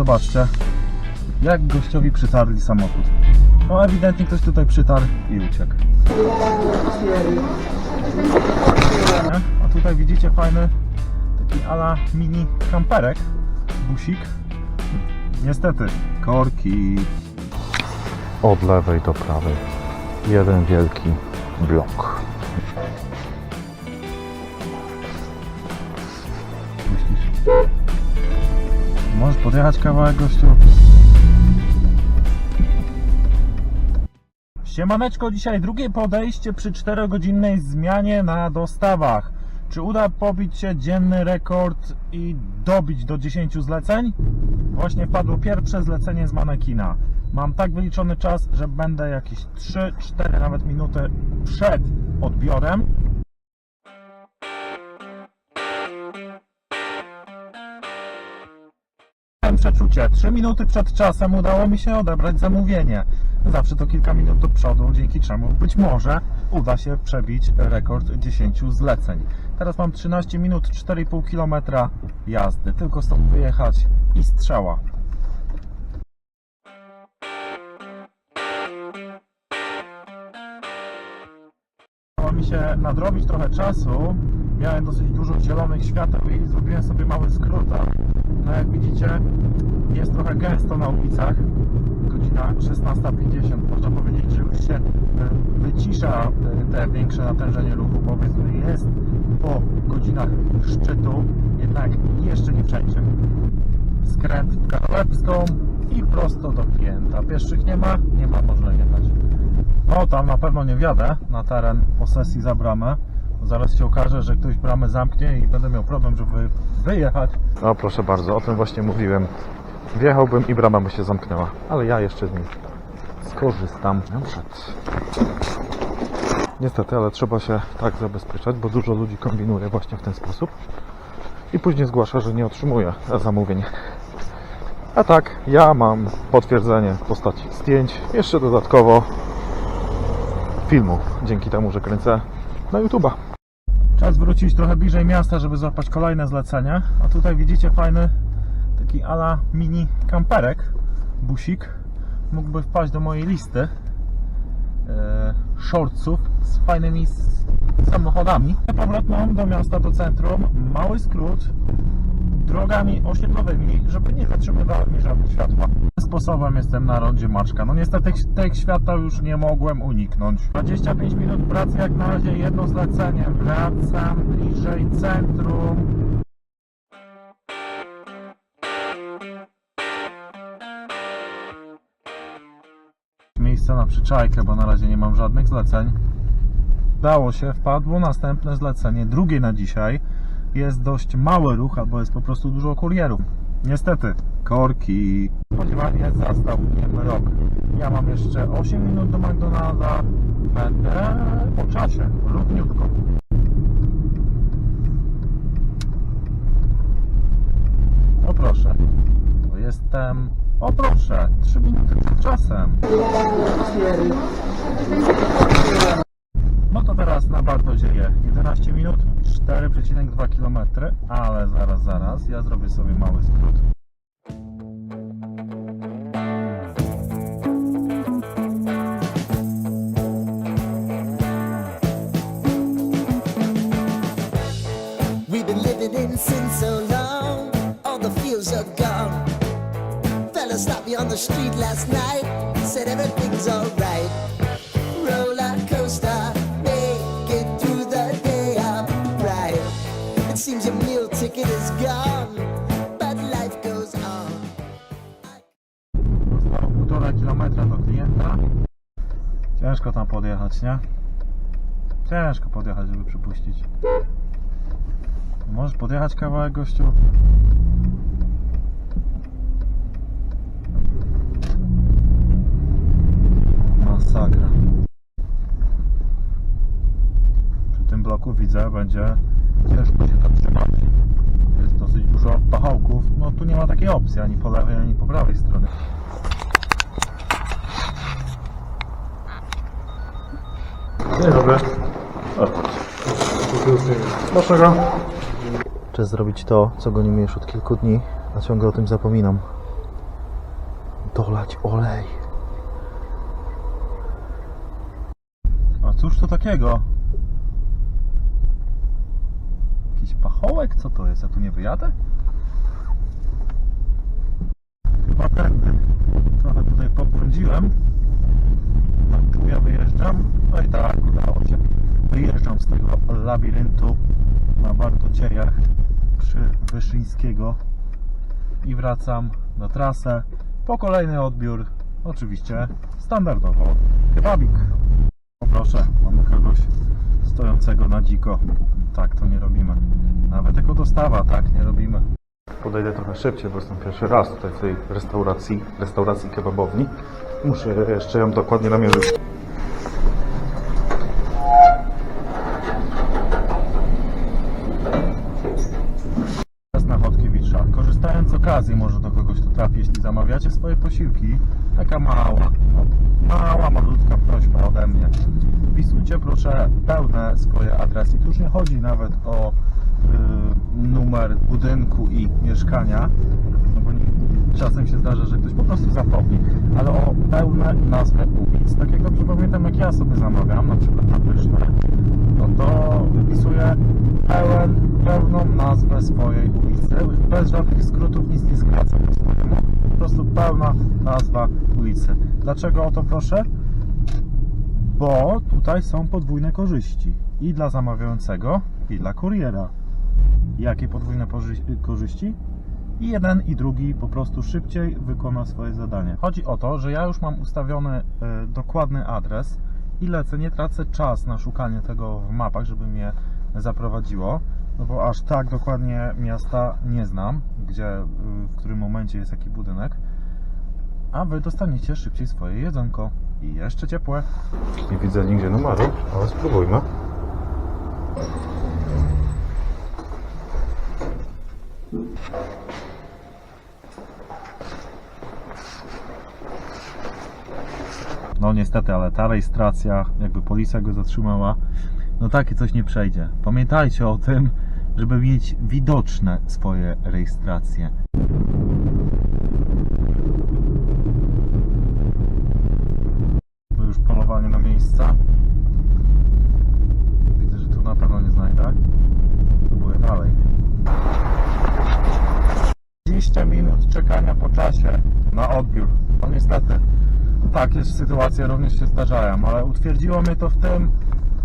zobaczcie, jak gościowi przytarli samochód. No ewidentnie ktoś tutaj przytarł i uciekł. A tutaj widzicie fajny taki ala mini kamperek, busik. Niestety, korki. Od lewej do prawej. Jeden wielki blok. Myślisz? Podjechać kawałek gościu? Siemaneczko, dzisiaj drugie podejście przy 4-godzinnej zmianie na dostawach. Czy uda pobić się dzienny rekord i dobić do 10 zleceń? Właśnie wpadło pierwsze zlecenie z manekina. Mam tak wyliczony czas, że będę jakieś 3-4 nawet minuty przed odbiorem. Przeczucie. 3 minuty przed czasem udało mi się odebrać zamówienie. Zawsze to kilka minut do przodu, dzięki czemu być może uda się przebić rekord 10 zleceń. Teraz mam 13 minut 4,5 km jazdy. Tylko stąd wyjechać i strzała. Udało mi się nadrobić trochę czasu. Miałem dosyć dużo zielonych świateł i zrobiłem sobie mały skrót. a No jak widzicie, jest trochę gęsto na ulicach. Godzina 16.50. Można powiedzieć, że już się e, wycisza e, te większe natężenie ruchu. Powiedzmy jest po godzinach szczytu, jednak jeszcze nie wszędzie. Skręt w i prosto do klienta. Pieszych nie ma, nie ma, można jechać. No tam na pewno nie wjadę na teren posesji za bramę. Zaraz się okaże, że ktoś bramę zamknie i będę miał problem, żeby wyjechać. No proszę bardzo, o tym właśnie mówiłem. Wjechałbym i brama by się zamknęła, ale ja jeszcze z niej skorzystam. Niestety, ale trzeba się tak zabezpieczać, bo dużo ludzi kombinuje właśnie w ten sposób i później zgłasza, że nie otrzymuje zamówień. A tak, ja mam potwierdzenie w postaci zdjęć, jeszcze dodatkowo filmów, dzięki temu, że kręcę na YouTube'a. Czas wrócić trochę bliżej miasta, żeby złapać kolejne zlecenie. A tutaj widzicie fajny taki ala mini kamperek, busik. Mógłby wpaść do mojej listy e, shortsów z fajnymi samochodami. Powrotną do miasta, do centrum, mały skrót drogami osiedlowymi, żeby nie zatrzymywały mi żadne światła. Sposobem jestem na rondzie Maczka. No niestety tych światła już nie mogłem uniknąć. 25 minut pracy, jak na razie jedno zlecenie. Wracam bliżej centrum. Miejsce na przyczajkę, bo na razie nie mam żadnych zleceń. Udało się, wpadło następne zlecenie, drugie na dzisiaj. Jest dość mały ruch, albo jest po prostu dużo kurierów. Niestety, korki. Spodziewanie zastał mnie rok. Ja mam jeszcze 8 minut do McDonalda. Będę po czasie, równiutko. O proszę. To jestem. O proszę, 3 minuty przed czasem. No to teraz na Bartozieje 11 minut, 4,2 km, ale zaraz, zaraz, ja zrobię sobie mały skrót. Ciężko tam podjechać, nie? Ciężko podjechać, żeby przypuścić. Możesz podjechać kawałek gościu? Masakra. Przy tym bloku widzę, będzie ciężko się zatrzymać. Jest dosyć dużo pachołków. No tu nie ma takiej opcji ani po lewej, ani po prawej stronie. Dzień dobry. Dlaczego? Czas zrobić to, co gonimy już od kilku dni, a ciągle o tym zapominam. dolać olej. A cóż to takiego? Jakiś pachołek? Co to jest? Ja tu nie wyjadę? Chyba tędy. Trochę tutaj pobłądziłem. Tu ja wyjeżdżam. No i tak, udało się. Wyjeżdżam z tego labiryntu na Bartociejach przy Wyszyńskiego i wracam na trasę po kolejny odbiór. Oczywiście standardowo kebabik. Proszę, mamy kogoś stojącego na dziko. Tak, to nie robimy. Nawet jako dostawa, tak, nie robimy. Podejdę trochę szybciej, bo jestem pierwszy raz tutaj w tej restauracji, restauracji kebabowni. Muszę jeszcze ją dokładnie namierzyć. Okazji, może do kogoś to trafi, jeśli zamawiacie swoje posiłki. Taka mała, mała, malutka prośba ode mnie. Wpisujcie proszę pełne swoje adresy. Tu już nie chodzi nawet o y, numer budynku i mieszkania, no bo nie, czasem się zdarza, że ktoś po prostu zapomni, ale o pełne nazwę ulic. Tak jak dobrze pamiętam, jak ja sobie zamawiam, na przykład na Pyszne, no to wypisuję pełen, pełną nazwę swojej ulicy, bez żadnych skrótów, nic nie skracam po prostu pełna nazwa ulicy. Dlaczego o to proszę? Bo tutaj są podwójne korzyści. I dla zamawiającego, i dla kuriera. Jakie podwójne korzyści? I jeden i drugi po prostu szybciej wykona swoje zadanie. Chodzi o to, że ja już mam ustawiony e, dokładny adres i lecę, nie tracę czas na szukanie tego w mapach, żeby mnie zaprowadziło, no bo aż tak dokładnie miasta nie znam, gdzie, y, w którym momencie jest jaki budynek, a Wy dostaniecie szybciej swoje jedzonko i jeszcze ciepłe. Nie widzę nigdzie numeru, ale spróbujmy. No niestety, ale ta rejestracja, jakby policja go zatrzymała, no takie coś nie przejdzie. Pamiętajcie o tym, żeby mieć widoczne swoje rejestracje. To już polowanie na miejsca. Widzę, że tu na pewno nie znajdę. Próbuję dalej. 20 minut czekania po czasie na odbiór. No niestety, takie sytuacje również się zdarzają, ale utwierdziło mnie to w tym,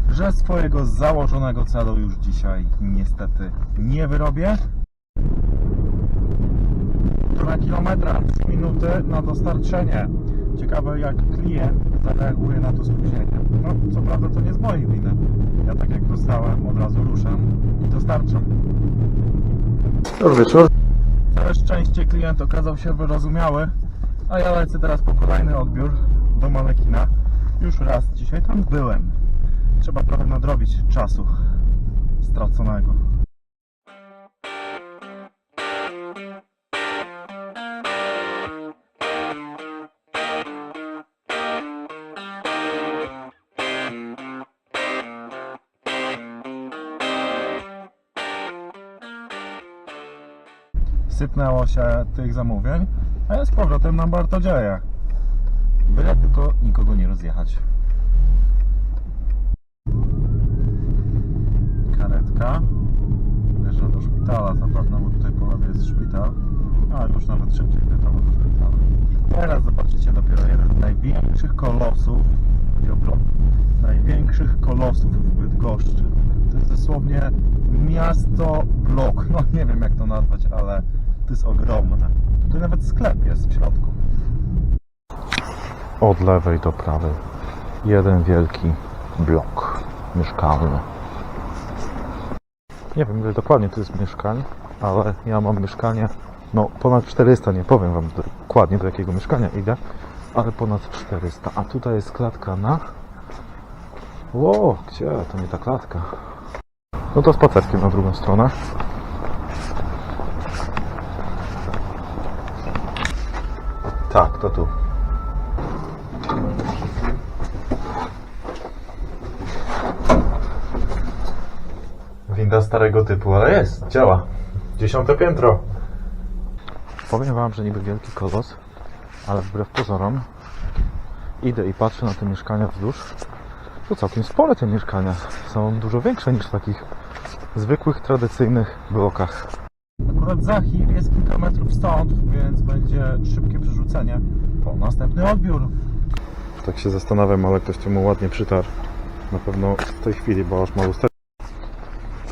że swojego założonego celu już dzisiaj niestety nie wyrobię. Półtora kilometra, 3 minuty na dostarczenie. Ciekawe jak klient zareaguje na to spóźnienie. No, co prawda to nie z mojej winy. Ja tak jak dostałem, od razu ruszam i dostarczam. Dobry wieczór. Całe szczęście klient okazał się wyrozumiały, a ja lecę teraz po kolejny odbiór do manekina. Już raz dzisiaj tam byłem. Trzeba trochę nadrobić czasu straconego. sypnęło się tych zamówień, a ja z powrotem na Bartodzieje. Byle tylko nikogo nie rozjechać. Karetka. Wjeżdża do szpitala zapewne, bo tutaj po lewej jest szpital. A już nawet szybciej pytało do szpitala. Teraz zobaczycie dopiero jeden z największych kolosów, chodzi o największych kolosów w Bydgoszczy. To jest dosłownie miasto blok. No nie wiem jak to nazwać, ale to jest ogromne. Tu nawet sklep jest w środku. Od lewej do prawej. Jeden wielki blok mieszkalny. Nie wiem ile dokładnie to jest mieszkań, ale ja mam mieszkanie, no ponad 400, nie powiem Wam dokładnie do jakiego mieszkania idę, ale ponad 400. A tutaj jest klatka na... Ło, gdzie? To nie ta klatka. No to spacerkiem na drugą stronę. Tak, to tu. Winda starego typu, ale jest, działa. Dziesiąte piętro. Powiem wam, że niby wielki kolos, ale wbrew pozorom idę i patrzę na te mieszkania wzdłuż. To całkiem spore te mieszkania. Są dużo większe niż w takich zwykłych, tradycyjnych blokach. Akurat Zachir jest kilka metrów stąd, więc będzie szybkie przerzucenie po następny odbiór. Tak się zastanawiam, ale ktoś tu mu ładnie przytarł. Na pewno w tej chwili, bo aż ma lusterkę.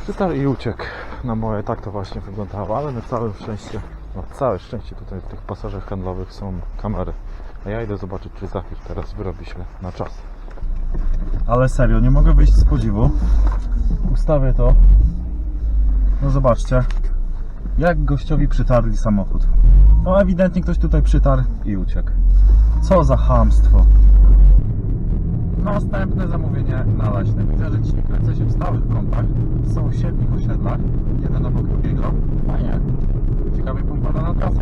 Przytarł i uciekł. Na moje tak to właśnie wyglądało, ale na całe szczęście, no całe szczęście tutaj w tych pasażach handlowych są kamery. A ja idę zobaczyć, czy Zachir teraz wyrobi się na czas. Ale serio, nie mogę wyjść z podziwu. Ustawię to. No zobaczcie, jak gościowi przytarli samochód. No ewidentnie ktoś tutaj przytarł i uciekł. Co za chamstwo. Następne zamówienie na że dzisiaj kręcę się w stałych kątach, w sąsiednich osiedlach, jeden obok drugiego. Fajnie. Ciekawie popada na trasę.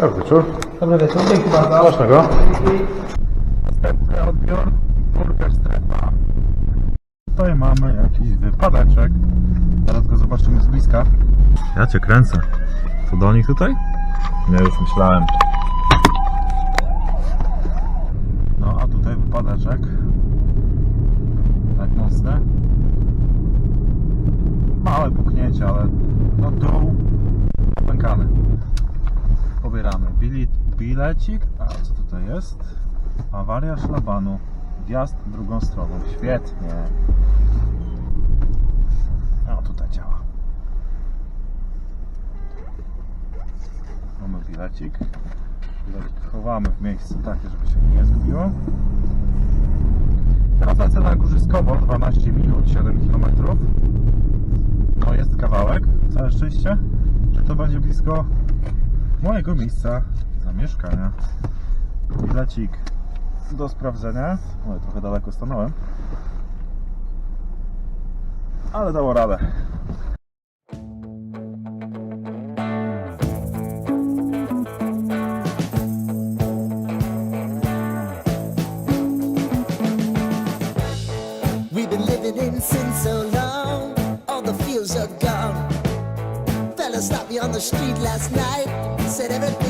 Dobry wieczór. Dobry wieczór, dziękuję bardzo. Smacznego. Następny odbiór, burger strefa. Tutaj mamy jakiś wypadeczek. Teraz go zobaczymy z bliska. Ja cię kręcę. To do nich tutaj? Nie, już myślałem. No a tutaj wypadeczek. Tak mocne. Małe puknięcie, ale no dół pękany. Pobieramy bilet, bilecik. A co tutaj jest? Awaria szlabanu. Wjazd drugą stroną. Świetnie. O, tutaj działa. Mamy bilecik. Bilecik chowamy w miejsce takie, żeby się nie zgubiło. Lecę na Górzyskowo, 12 minut, 7 km. No jest kawałek, całe szczęście, to będzie blisko mojego miejsca zamieszkania. Bilecik do sprawdzenia. Oj, trochę daleko stanąłem. Ale dało radę. Street last night, said everything's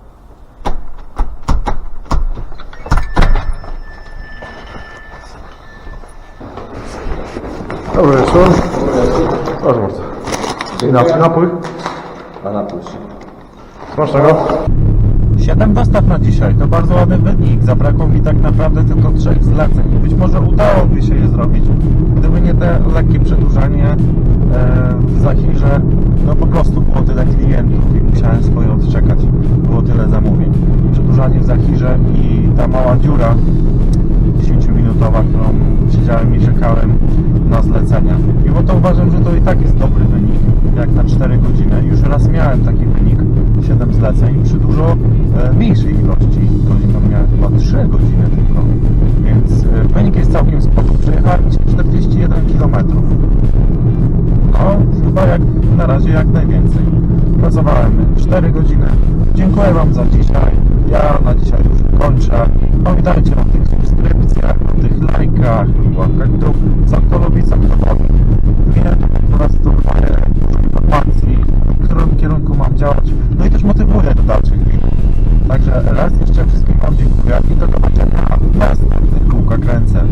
Dobry wieczór. Proszę bardzo. I na, napój. A napój. Smacznego. 7 dostaw na dzisiaj, to bardzo ładny wynik. Zabrakło mi tak naprawdę tylko trzech zleceń. Być może udałoby się je zrobić, gdyby nie te lekkie przedłużanie e, w Zachirze. No po prostu było tyle klientów i musiałem swoje odczekać. Było tyle zamówień. Przedłużanie w Zachirze i ta mała dziura 10-minutowa, którą siedziałem i czekałem na zlecenia. Mimo to uważam, że to i tak jest dobry wynik, jak na 4 godziny. Już raz miałem taki wynik, 7 zleceń, przy dużo e, mniejszej ilości godzin, tam miałem chyba 3 godziny tylko. Więc e, wynik jest całkiem spoko. Przejechałem 41 km. No, chyba jak na razie jak najwięcej. Pracowałem 4 godziny. Dziękuję Wam za dzisiaj. Ja na dzisiaj już kończę. Pamiętajcie o tych subskrypcjach, o tych lajkach, łapkach w dół. Sam to lubi, co to robi. Mnie po prostu daje informacji, w którym kierunku mam działać. No i też motywuję do dalszych filmów. Także raz jeszcze wszystkim Wam dziękuję i do zobaczenia w następnych kółka kręcę.